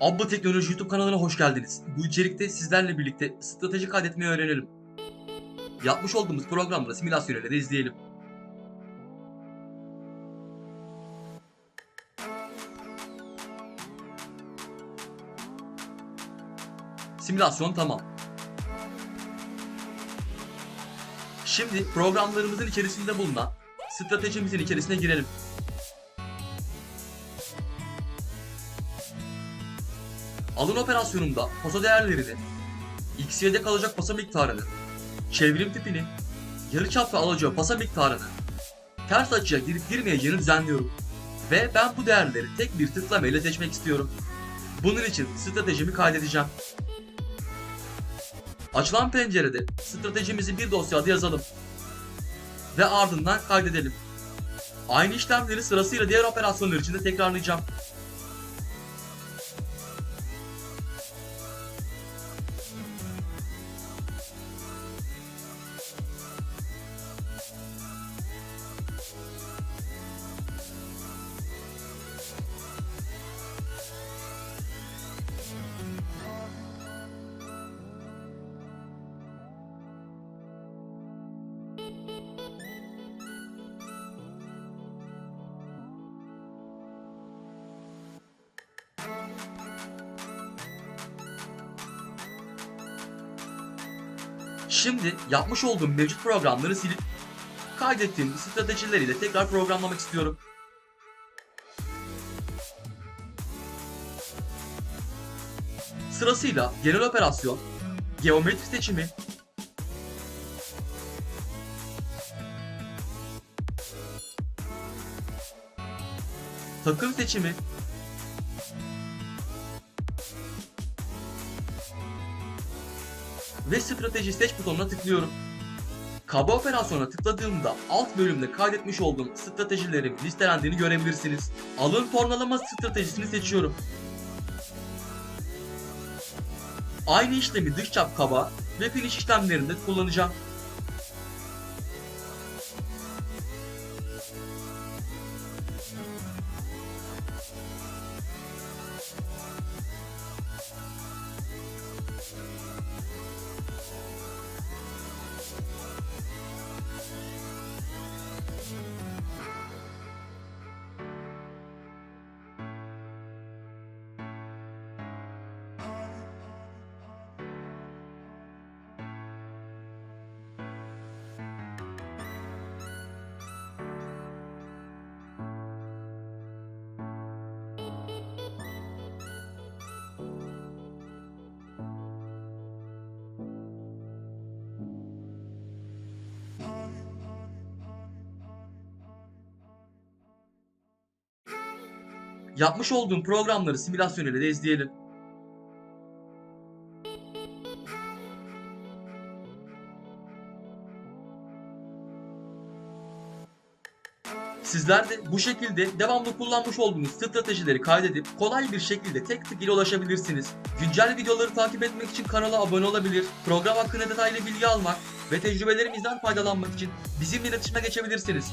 Abba Teknoloji YouTube kanalına hoş geldiniz. Bu içerikte sizlerle birlikte strateji kaydetmeyi öğrenelim. Yapmış olduğumuz programda simülasyonları da izleyelim. Simülasyon tamam. Şimdi programlarımızın içerisinde bulunan stratejimizin içerisine girelim. Alın operasyonunda pasa değerlerini, XY'de kalacak pasa miktarını, çevrim tipini, yarıçap ve alacağı pasa miktarını, ters açıya girip girmeyeceğini düzenliyorum. Ve ben bu değerleri tek bir tıklama ile seçmek istiyorum. Bunun için stratejimi kaydedeceğim. Açılan pencerede stratejimizi bir dosyada yazalım. Ve ardından kaydedelim. Aynı işlemleri sırasıyla diğer operasyonlar için de tekrarlayacağım. Şimdi yapmış olduğum mevcut programları silip kaydettiğim stratejileriyle tekrar programlamak istiyorum. Sırasıyla genel operasyon, geometri seçimi, takım seçimi, ve strateji seç butonuna tıklıyorum. Kaba operasyona tıkladığımda alt bölümde kaydetmiş olduğum stratejilerin listelendiğini görebilirsiniz. Alın tornalama stratejisini seçiyorum. Aynı işlemi dış çap kaba ve finish işlemlerinde kullanacağım. Yapmış olduğum programları simülasyon ile de izleyelim. Sizler de bu şekilde devamlı kullanmış olduğunuz stratejileri kaydedip kolay bir şekilde tek tık ile ulaşabilirsiniz. Güncel videoları takip etmek için kanala abone olabilir, program hakkında detaylı bilgi almak ve tecrübelerimizden faydalanmak için bizimle iletişime geçebilirsiniz.